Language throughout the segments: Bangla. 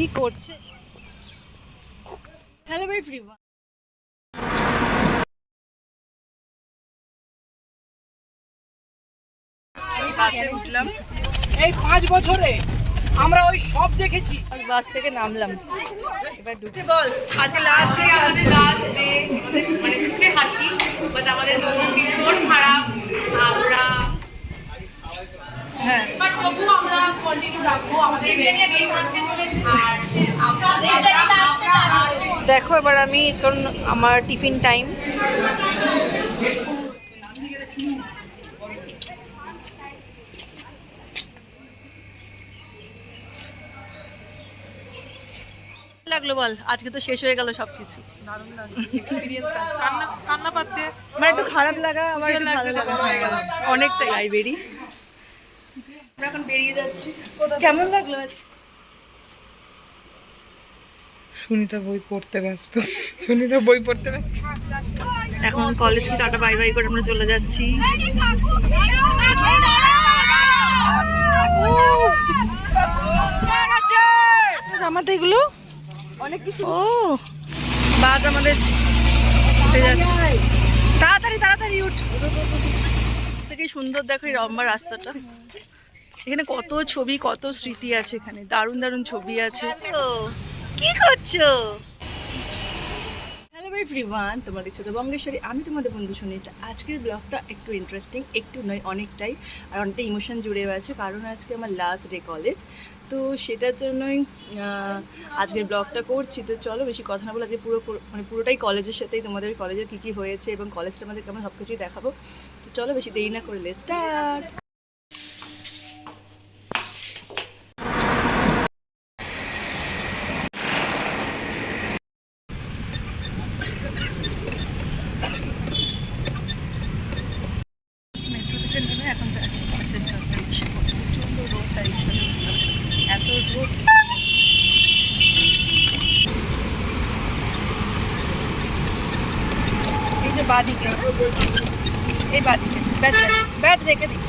কি করছে? হ্যালো ভাই ফ্রি বাসে উঠলাম। এই পাঁচ বছরে আমরা ওই সব দেখেছি। বাস থেকে নামলাম। এবার ঢুকে বল আজকে লাস্ট ডে আমাদের লাস্ট ডে মানে মুখে হাসি বাট আমাদের মন ভীষণ খারাপ। আমরা বাট তবু আমরা কন্টিনিউ রাখব আমাদের friendship। আর আমাদের আমরা আর দেখো এবার আমি কারণ আমার টিফিন টাইম লাগল বল আজকে তো শেষ হয়ে গেল সবকিছু। কান্না কান্না পাচ্ছে। আমার একটু খারাপ লাগা আমার একটু ভালো লাগা। অনেকটাই আই বেরি আমরা এখন বেরিয়ে যাচ্ছি। কেমন লাগল আজ? সুনিতা বই পড়তে ব্যস্ত। সুনিতা বই পড়তে ব্যস্ত। এখন কলেজকে টাটা বাই বাই করে আমরা চলে যাচ্ছি। জামাতে এগুলো? অনেক কিছু। ও বাস আমাদের উঠে যাচ্ছে। তাড়াতাড়ি তাড়াতাড়ি উঠ। থেকে সুন্দর দেখো এই লম্বা রাস্তাটা। এখানে কত ছবি কত স্মৃতি আছে এখানে? দারুণ দারুণ ছবি আছে। কি করছ? হ্যালো ভাই ফ্রিওয়ান তোমাদের ছোট বঙ্গেশ্বরী আমি তোমাদের বন্ধু সুনীতা। আজকের ব্লগটা একটু ইন্টারেস্টিং একটু নয় অনেকটাই আর অনেকটা ইমোশন জুড়ে আছে কারণ আজকে আমার লাস্ট ডে কলেজ তো সেটার জন্যই আজকের ব্লগটা করছি। তো চলো বেশি কথা না বলে আজকে পুরো মানে পুরোটাই কলেজের সাথেই তোমাদের কলেজের কী কী হয়েছে এবং কলেজটা আমাদের কেমন সব কিছুই দেখাবো। তো চলো বেশি দেরি না করলে স্টার্ট মেট্রো থেকে নেমে এখন যাচ্ছি বাসের জন্য রিক্সা করে। প্রচণ্ড রোদ তাই রিক্সা করতে হবে। এত রোদ এই যে বাদিকে এই বাদিকে ব্যাস ব্যাস ব্যাস রেখে দিই।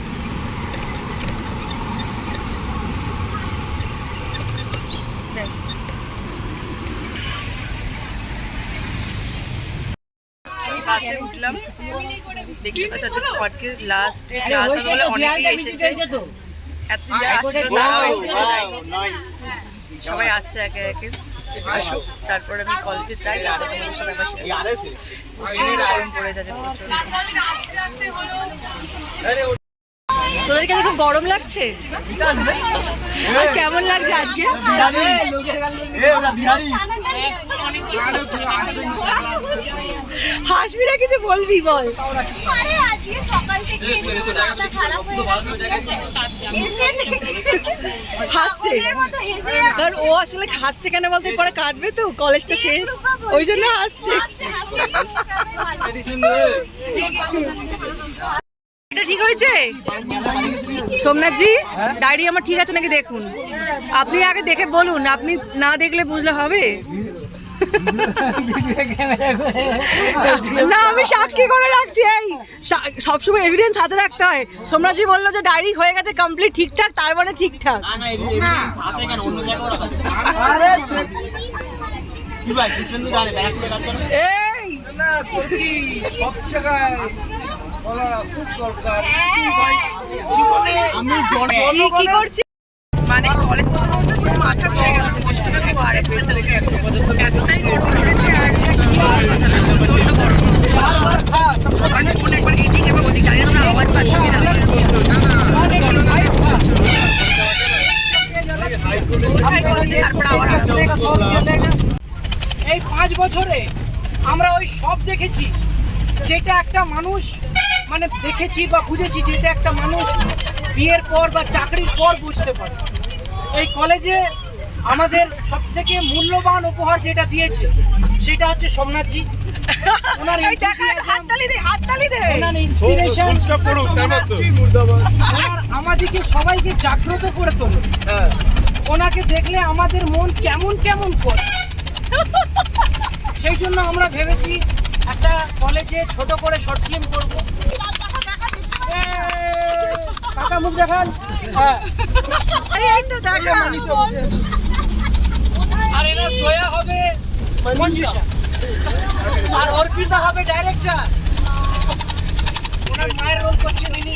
ব্যাস। বাসে উঠলাম। দেখতে পাচ্ছ আজকে খড়কে ক্লাস বলে অনেকেই এসেছে। এসেছে। সবাই আসছে একে একে। আসুক তারপর আমি কলেজে যাই তারপর তোমাদের সাথে গরম পড়ে যাবে তোদেরকে দেখে গরম লাগছে আর কেমন লাগছে আজকে হাসবি না কিছু বলবি বল হয়ে হাসছে কারণ ও আসলে হাসছে কেন বলতে পরে কাটবে তো কলেজটা শেষ ওই জন্য হাসছে এটা ঠিক হয়েছে? সোমনাথজি ডায়েরি আমার ঠিক আছে নাকি দেখুন? আপনি আগে দেখে বলুন আপনি না দেখলে বুঝলে হবে? না আমি সাক্ষী করে রাখছি এই। সবসময় এভিডেন্স হাতে রাখতে হয়। সোমনাথজি বলল যে ডায়েরি হয়ে গেছে কমপ্লিট ঠিকঠাক তার মানে ঠিকঠাক। এই! সব জায়গায়। খুব দরকার আমি কি কি করছি মানে কলেজ পৌঁছে পৌঁছে পুরো মাথা ঘুরে গেল আর এতটাই গরম লেগেছে আর কি না, প্রচণ্ড গরম। আমার ফোন একবার এদিক এবার ওদিক জানি না আওয়াজ পাচ্ছে এই পাঁচ বছরে আমরা ওই সব দেখেছি যেটা একটা মানুষ মানে দেখেছি বা বুঝেছি যে এটা একটা মানুষ বিয়ের পর বা চাকরির পর বুঝতে পারে। এই কলেজে আমাদের সব থেকে মূল্যবান উপহার যেটা দিয়েছে সেটা হচ্ছে সোমনাথজি। ওনার ইন্সপিরেশন আমাদেরকে সবাইকে জাগ্রত করে তোলে। ওনাকে দেখলে আমাদের মন কেমন কেমন করে। সেই জন্য আমরা ভেবেছি একটা কলেজে ছোট করে শর্ট ফিল্ম করব। কাকা মুখ দেখান। হ্যাঁ। আর এরা সোয়া হবে মঞ্জুষা আর অর্পিতা হবে ডাইরেক্টর ওনার মায়ের রোল করছেন ইনি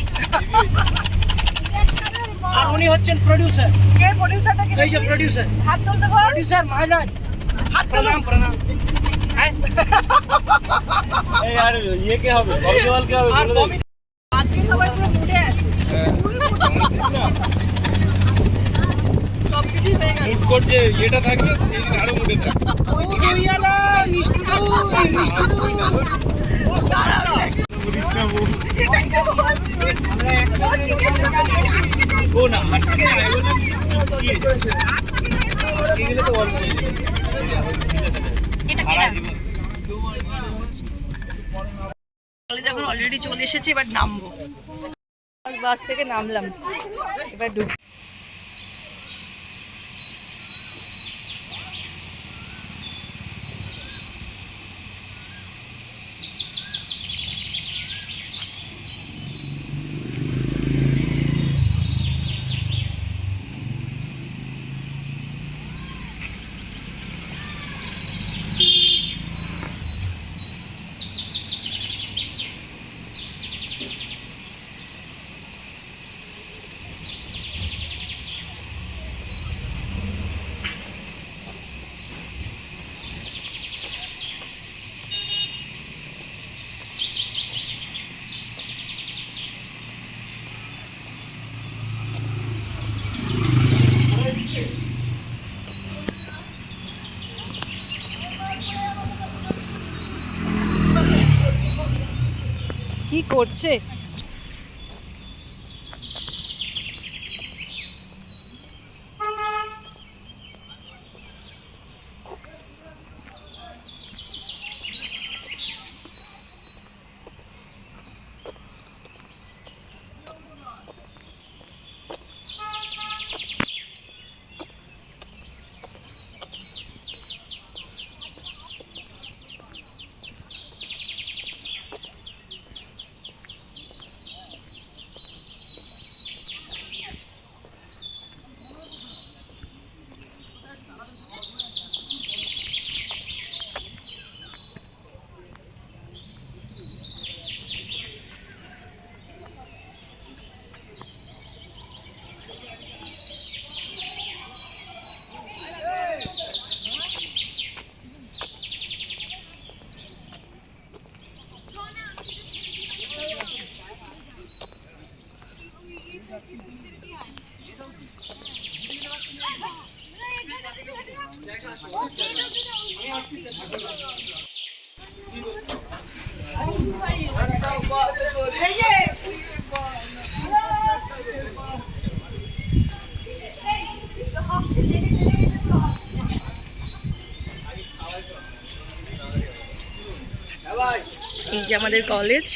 আর উনি হচ্ছেন প্রডিউসার কে প্রডিউসারটা কে এই যে প্রডিউসার হাত তুলতে প্রডিউসার মহারাজ হাত প্রণাম প্রণাম। এই আর ইয়ে কে হবে? কবিওয়াল কে হবে? আজকে সবাই পুরো মুডে আছে। হয়ে মুড করছে এটা থাকবে সেদিন আরও মুডে থাকবে। ও দইয়ালা মিষ্টি দই মিষ্টি তো ও না আটকে আইবো না কি তো অল্প এখন অলরেডি চলে এসেছি এবার নামবো বাস থেকে নামলাম। এবার ঢুক করছে আমাদের কলেজ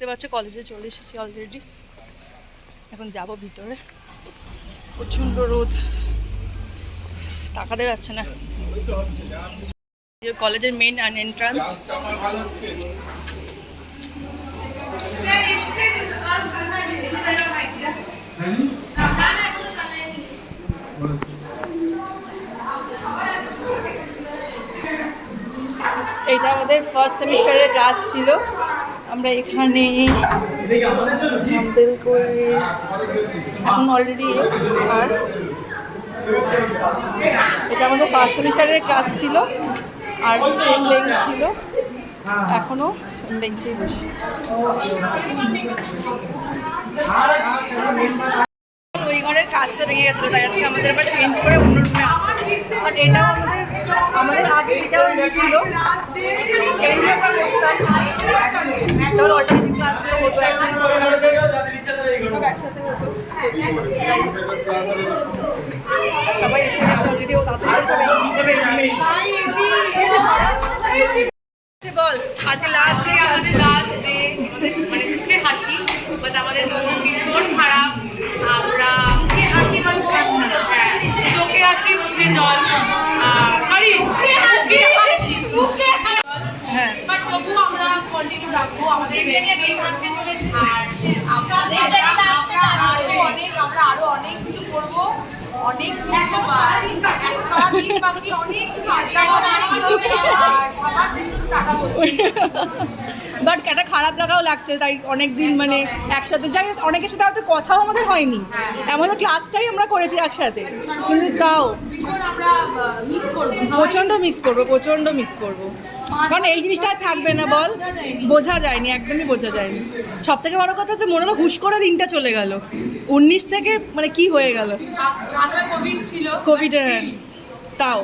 দেখতে পাচ্ছ, কলেজে চলে এসেছি অলরেডি এখন যাব ভিতরে। প্রচণ্ড রোদ। তাকাতে যাচ্ছে না। কলেজের মেন এন্ট্রান্স এটা আমাদের ফার্স্ট সেমিস্টারের ক্লাস ছিল। আমরা এখানে করে। এখন অলরেডি আর এটা আমাদের ফার্স্ট সেমিস্টারের ক্লাস ছিল, আর সেম বেঞ্চ ছিল। এখনও সেম বেঞ্চেই বসি। ওই ঘরের কাজটা ভেঙে গেছিল, তাই আজকে আমাদের আবার চেঞ্জ করে অন্য রুমে আসতে এটাও আমাদের আমাদের আগে যেটা ছিল। যখন অল্টারনেটিভ ক্লাসগুলো হতো একদিন আমাদের একসাথে হতো। সবাই এসে গেছে অলরেডি ও তাড়াতাড়ি সবাই। বাট একটা খারাপ লাগাও লাগছে, তাই অনেক দিন মানে একসাথে। যাই অনেকের সাথে হয়তো কথাও আমাদের হয়নি। আমাদের ক্লাসটাই আমরা করেছি একসাথে। কিন্তু তাও প্রচণ্ড মিস করব, প্রচণ্ড মিস করব। কারণ এই জিনিসটা আর থাকবে না, বল। বোঝা যায়নি, একদমই বোঝা যায়নি। সব থেকে বড় কথা হচ্ছে, মনে হলো হুশ করে দিনটা চলে গেল। উনিশ থেকে মানে কি হয়ে গেল? কোভিড কোভিডের তাও।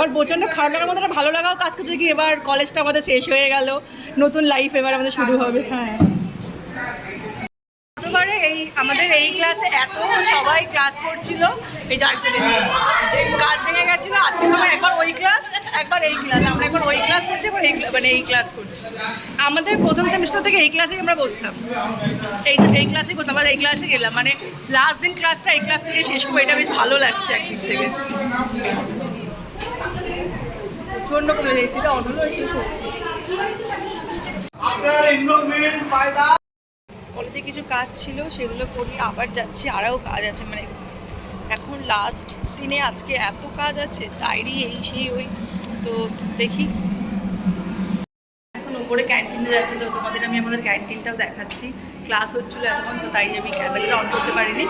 আর প্রচণ্ড খারাপ লাগার ভালো লাগাও কাজ করছে কি এবার কলেজটা আমাদের শেষ হয়ে গেল নতুন লাইফ এবার আমাদের শুরু হবে হ্যাঁ। এই আমাদের এই ক্লাসে এত সবাই ক্লাস করছিল এই দেখছি, যে কাজ ভেঙে গেছিল আজকে সবাই একবার ওই ক্লাস একবার এই ক্লাস আমরা একবার ওই ক্লাস করছি এবার এই মানে এই ক্লাস করছি। আমাদের প্রথম সেমিস্টার থেকে এই ক্লাসেই আমরা বসতাম। এই এই ক্লাসেই বসতাম আমরা এই ক্লাসে গেলাম। মানে লাস্ট দিন ক্লাসটা এই ক্লাস থেকে শেষ করব এটা বেশ ভালো লাগছে একদিক থেকে। প্রচণ্ড কমে গেছিল অনলো একটু স্বস্তি। আপনার এনরোলমেন্ট বাই দা কলেজে কিছু কাজ ছিল, সেগুলো করি, আবার যাচ্ছি, আরও কাজ আছে। মানে এখন লাস্ট দিনে আজকে এত কাজ আছে ডায়েরি এই সেই ওই। তো দেখি। এখন উপরে ক্যান্টিনে যাচ্ছি, তো তোমাদের আমি আমাদের ক্যান্টিনটাও দেখাচ্ছি। ক্লাস হচ্ছিল এতক্ষণ, তো তাই আমি ক্যামেরাটা অন করতে পারিনি।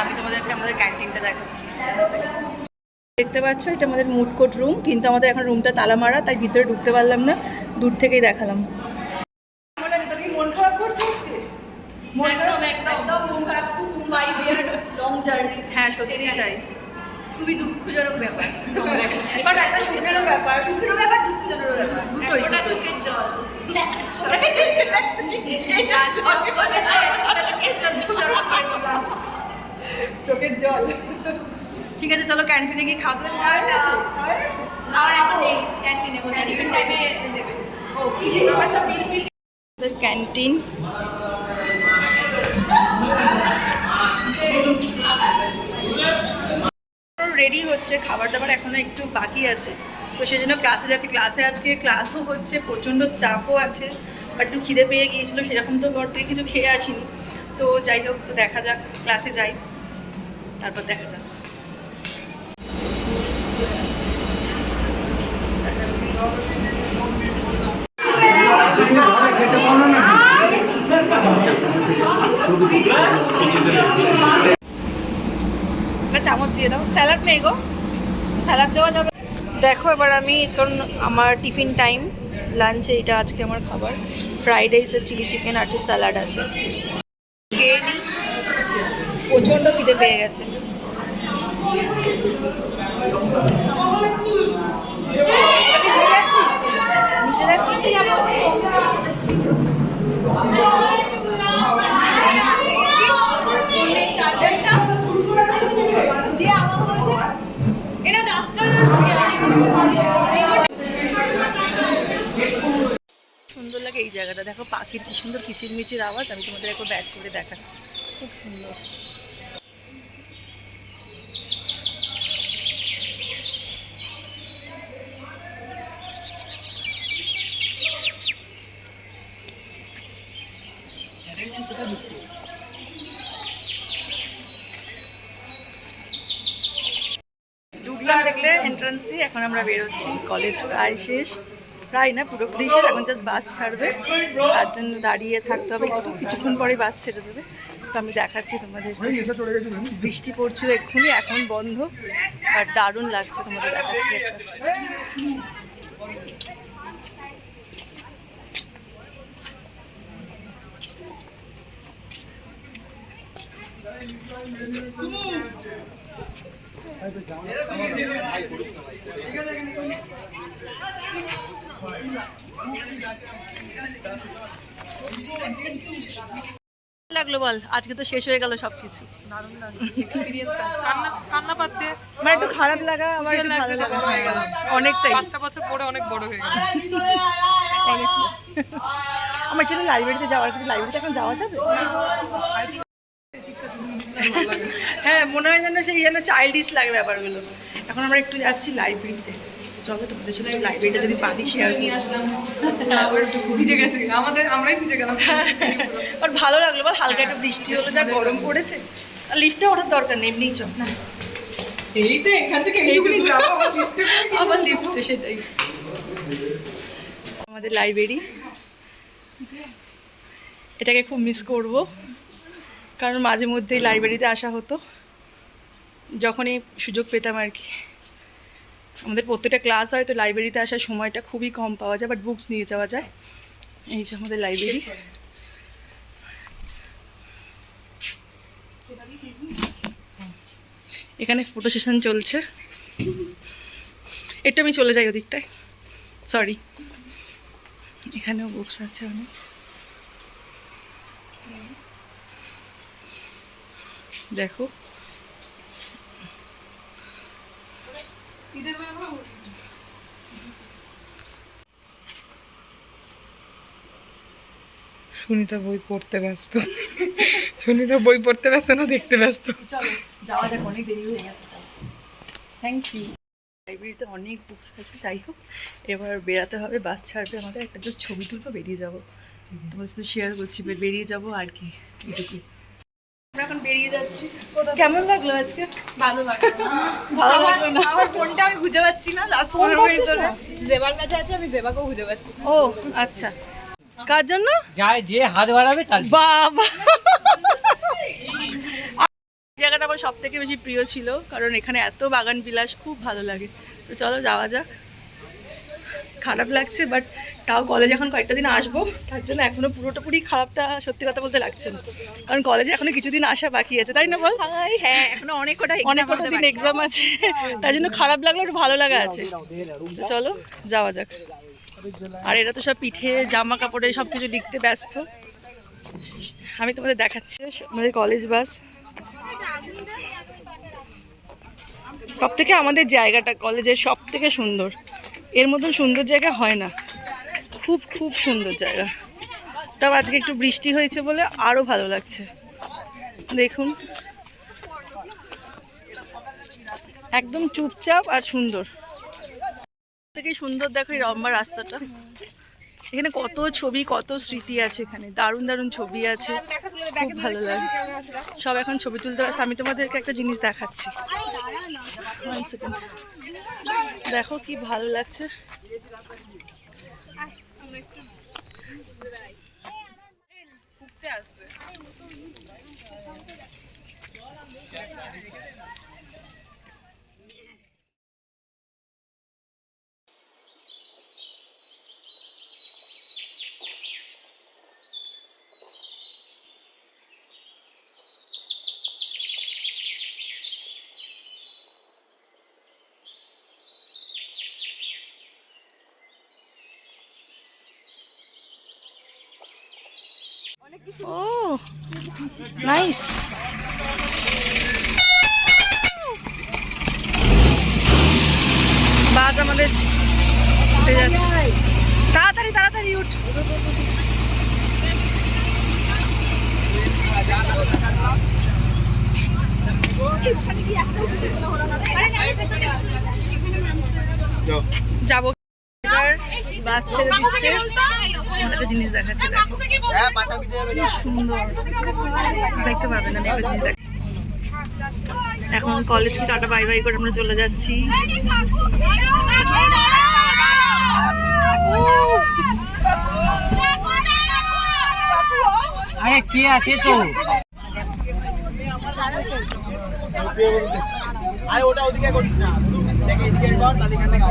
আমি তোমাদেরকে আমাদের ক্যান্টিনটা দেখাচ্ছি। দেখতে পাচ্ছ, এটা আমাদের মুড কোর্ট রুম কিন্তু আমাদের এখন রুমটা তালা মারা তাই ভিতরে ঢুকতে পারলাম না, দূর থেকেই দেখালাম মন খারাপ করছে আজকে? মন খারাপ একদম একদম। মন খারাপ খুব ফাইভ ইয়ার লং জার্নি হ্যাঁ সত্যি তাই। খুবই দুঃখজনক ব্যাপার। বাট একটা সুখেরও ব্যাপার। সুখেরও ব্যাপার দুঃখজনক ব্যাপার। একটা চোখের জল। চোখের জল ঠিক আছে চলো ক্যান্টিনে গিয়ে খাওয়া দাওয়া খাওয়ার এখন নেই ক্যান্টিনে বসে। টিফিন টাইমে দেবে। ক্যান্টিন রেডি হচ্ছে খাবার দাবার এখনও একটু বাকি আছে। তো সেই জন্য ক্লাসে যাচ্ছি। ক্লাসে আজকে ক্লাসও হচ্ছে, প্রচণ্ড চাপও আছে বা একটু খিদে পেয়ে গিয়েছিল, সেরকম তো ঘর থেকে কিছু খেয়ে আসিনি। তো যাই হোক, তো দেখা যাক ক্লাসে যাই, তারপর দেখা যাক। একটা চামচ দিয়ে দাও। স্যালাড নেই গো। স্যালাড দেওয়া যাবে। দেখো এবার আমি কারণ আমার টিফিন টাইম লাঞ্চে এটা আজকে আমার খাবার। ফ্রাইড রাইস আর চিলি চিকেন আর স্যালাড আছে। প্রচণ্ড খিদে পেয়ে গেছে। নিচে যাচ্ছি? জায়গাটা। দেখো পাখির কি সুন্দর কিচিরমিচির আওয়াজ, আমি তোমাদের একবার ব্যাক করে দেখাচ্ছি। খুব সুন্দর। এখন আমরা বেরোচ্ছি। কলেজ প্রায় শেষ। প্রায় না পুরোপুরি শেষ এখন জাস্ট বাস ছাড়বে। তার জন্য দাঁড়িয়ে থাকতে হবে, একটু কিছুক্ষণ পরে বাস ছেড়ে দেবে। তো আমি দেখাচ্ছি তোমাদের। বৃষ্টি পড়ছিল এক্ষুনি, এখন বন্ধ, আর দারুণ লাগছে তোমাদের দেখাচ্ছি একটা। লাগল বল আজকে তো শেষ হয়ে গেল সবকিছু। দারুণ এক্সপিরিয়েন্স কান্না কান্না পাচ্ছে। মানে একটু খারাপ লাগা আমার লাগছে যে বড় হয়ে গেল। অনেকটাই। পাঁচটা বছর পরে অনেক বড় হয়ে গেল। আমার জন্য লাইব্রেরিতে যাওয়ার কিন্তু লাইব্রেরিতে এখন যাওয়া যাবে? হ্যাঁ মনে হয় যেন সেই যেন চাইল্ডিশ লাগে ব্যাপারগুলো। এখন আমরা একটু যাচ্ছি লাইব্রেরিতে চলো তোমাদের সাথে লাইব্রেরিটা যদি পারি শেয়ার নিয়ে আসলাম ভিজে গেছে। আমাদের আমরাই ভিজে গেলাম। আর ভালো লাগল বল হালকা একটু বৃষ্টি হলো যা গরম পড়েছে। আর লিফটে ওঠার দরকার নেই এমনিই চল না। এই তো এখান থেকে এইটুকুনি যাব লিফটে সেটাই। আমাদের লাইব্রেরি এটাকে খুব মিস করব কারণ মাঝে মধ্যেই লাইব্রেরিতে আসা হতো। যখনই সুযোগ পেতাম আর কি। আমাদের প্রত্যেকটা ক্লাস হয় তো লাইব্রেরিতে আসার সময়টা খুবই কম পাওয়া যায় বাট বুকস নিয়ে যাওয়া যায়। এই যে আমাদের লাইব্রেরি এখানে ফটো সেশন চলছে। একটু আমি চলে যাই ওদিকটায়। সরি এখানেও বুকস আছে অনেক। দেখো। সুনিতা বই পড়তে ব্যস্ত। সুনিতা বই পড়তে ব্যস্ত না দেখতে ব্যস্ত? চলো যাওয়া যাক অনেক দেরি হয়ে গেছে থ্যাংক ইউ লাইব্রেরিতে অনেক বুকস আছে যাই হোক এবার বেরাতে হবে বাস ছাড়বে আমাদের একটা জাস্ট ছবি তুলবো বেরিয়ে যাব। তোমাদের সাথে শেয়ার করছি বেরিয়ে যাব আর কি এটুকু আমরা এখন বেরিয়ে যাচ্ছি। কেমন লাগল আজকে? ভালো লাগে ভালো লাগল না? আমার ফোনটা আমি খুঁজে পাচ্ছি না লাস্ট পনেরো মিনিট ধরে জেবার কাছে আছে আমি জেবাকেও খুঁজে পাচ্ছি। ও আচ্ছা। কার জন্য? যায় যে হাত বাড়াবে তার বাবা। জায়গাটা আমার সব থেকে বেশি প্রিয় ছিল কারণ এখানে এত বাগান বিলাস খুব ভালো লাগে। তো চলো যাওয়া যাক। খারাপ লাগছে বাট তাও কলেজে এখন কয়েকটা দিন আসব তার জন্য এখনও পুরোটা পুরি খারাপটা সত্যি কথা বলতে লাগছে না। কারণ কলেজে এখনও কিছুদিন আসা বাকি আছে তাই না বল? হ্যাঁ এখনও অনেক কটা অনেক কটা দিন এক্সাম আছে তার জন্য খারাপ লাগল একটু ভালো লাগা আছে। চলো যাওয়া যাক। আর এরা তো সব পিঠে জামা কাপড়ে সব কিছু লিখতে ব্যস্ত। আমি তোমাদের দেখাচ্ছি আমাদের কলেজ বাস সব থেকে আমাদের জায়গাটা কলেজের সব থেকে সুন্দর। এর মতন সুন্দর জায়গা হয় না। খুব খুব সুন্দর জায়গা। তাও আজকে একটু বৃষ্টি হয়েছে বলে আরও ভালো লাগছে। দেখুন। একদম চুপচাপ আর সুন্দর। থেকে সুন্দর দেখো এই লম্বা রাস্তাটা। এখানে কত ছবি, কত স্মৃতি আছে এখানে। দারুণ দারুণ ছবি আছে। খুব ভালো লাগে। সব এখন ছবি তুলতে ব্যস্ত আমি তোমাদেরকে একটা জিনিস দেখাচ্ছি। দেখো কি ভালো লাগছে। ও নাইস বাস আমাদের উঠে যাচ্ছে। তাড়াতাড়ি তাড়াতাড়ি উঠ। যাব। বাস ছেড়ে দিচ্ছে। তোমাদের একটা জিনিস দেখাচ্ছে দেখো। কি সুন্দর। দেখতে পাবেন আমি একটা জিনিস দেখ এখন কলেজকে টাটা বাই বাই করে আমরা চলে যাচ্ছি। আরে কে আছে তো? আরে ওটা ওদিকে করিস না। দেখে এদিকে কর তাহলে এখান থেকে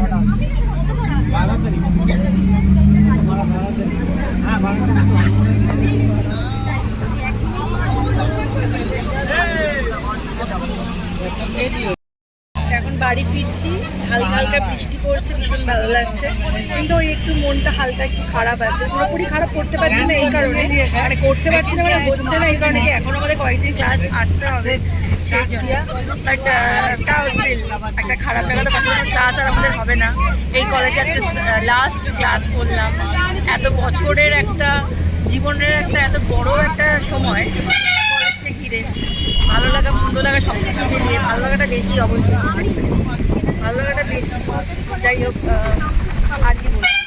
এখন বাড়ি ফিরছি, হালকা হালকা বৃষ্টি পড়ছে, ভীষণ ভালো লাগছে। কিন্তু ওই একটু মনটা হালকা একটু খারাপ আছে। পুরোপুরি খারাপ করতে পারছি না এই কারণে। মানে করতে পারছি না মানে হচ্ছে না এই কারণে এখন আমাদের কয়েকদিন ক্লাস আসতে হবে। সেইটিয়া বাট তাও স্টিল একটা খারাপ লাগা তো ক্লাস আর আমাদের হবে না। এই কলেজে আজকে লাস্ট ক্লাস করলাম। এত বছরের একটা জীবনের একটা এত বড় একটা সময় কলেজকে ঘিরে। ভালো লাগা, মন্দ লাগা সব কিছু মিলিয়ে, ভালো লাগাটা বেশি অবশ্যই। ভালো লাগাটা বেশি। যাই হোক আর কি বলব?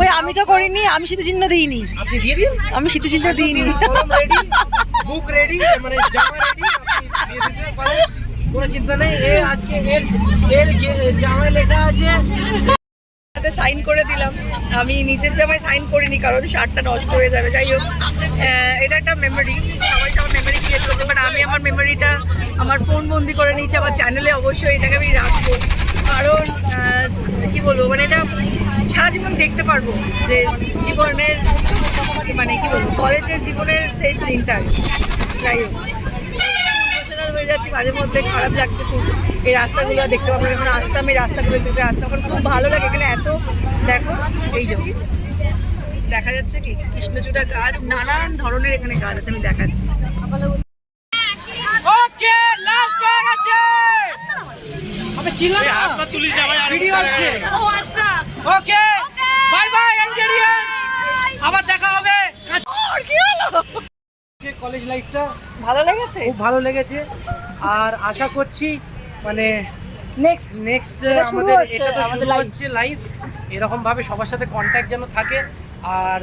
ওই আমি তো করিনি আমি স্মৃতিচিহ্ন দিইনি। আপনি দিয়ে দিন। আমি স্মৃতিচিহ্ন দিইনি। কলম রেডি বুক রেডি মানে জামা রেডি কোনো চিন্তা নেই। এ আজকে এর এর জামায় লেখা আছে। সাইন করে দিলাম। আমি নিজের জামায় সাইন করিনি কারণ শার্টটা নষ্ট হয়ে যাবে। যাই হোক এটা একটা মেমোরি সবাই সবার মেমোরি ক্রিয়েট করবে বাট আমি আমার মেমোরিটা আমার ফোন বন্দি করে নিয়েছি আমার চ্যানেলে অবশ্যই এটাকে আমি রাখব। কারণ কি বলব মানে এটা সারা জীবন দেখতে পারব যে জীবনের মানে কি বলব, কলেজের জীবনের শেষ দিনটা যাই হোক। ইমোশনাল হয়ে যাচ্ছি, মাঝে মধ্যে খারাপ লাগছে খুব। এই রাস্তাগুলো দেখতে পাবো যখন আসতাম, এই রাস্তাগুলো দেখতে আসতাম। আমার খুব ভালো লাগে এখানে এত, দেখো, এই যে। দেখা যাচ্ছে কি, কৃষ্ণচূড়া গাছ, নানান ধরনের এখানে গাছ আছে, আমি দেখাচ্ছি। ওকে লাস্ট হয়ে গেছে। না। হাত তুলিস না ভাই আর ভিডিও আছে। ও আচ্ছা। ওকে বাই বাই এনজেডিয়ান্স আবার দেখা হবে। কি হলো? কলেজ লাইফটা ভালো লেগেছে? খুব ভালো লেগেছে। আর আশা করছি মানে নেক্সট নেক্সট আমাদের এটা তো আমাদের শুরু হচ্ছে লাইভ এরকম ভাবে সবার সাথে কন্ট্যাক্ট যেন থাকে। আর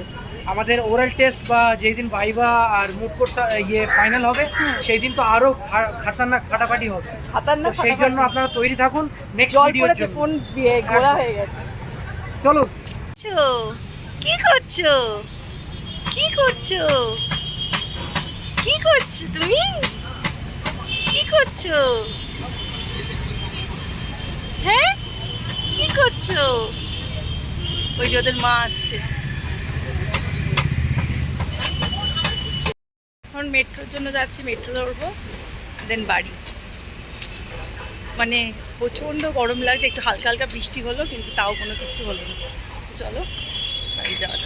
আমাদের ওরাল টেস্ট বা যেই দিন ভাইবা আর করতে ইয়ে ফাইনাল হবে সেই দিন তো আরও খাতারনাক ফাটাফাটি হবে। খাতারনাক সেই জন্য আপনারা তৈরি থাকুন নেক্সট জল ভিডিওর ফোন দিয়ে ঘোরা হয়ে গেছে। চলো। কি করছ? কি করছ? কি করছ তুমি? কি করছ? হ্যাঁ? কি করছ? ওই যে ওদের মা আসছে। এখন মেট্রোর জন্য যাচ্ছি, মেট্রো ধরবো দেন বাড়ি। মানে প্রচণ্ড গরম লাগছে, একটু হালকা হালকা বৃষ্টি হলো, কিন্তু তাও কোনো কিছু হলো না। চলো, বাড়ি যাওয়া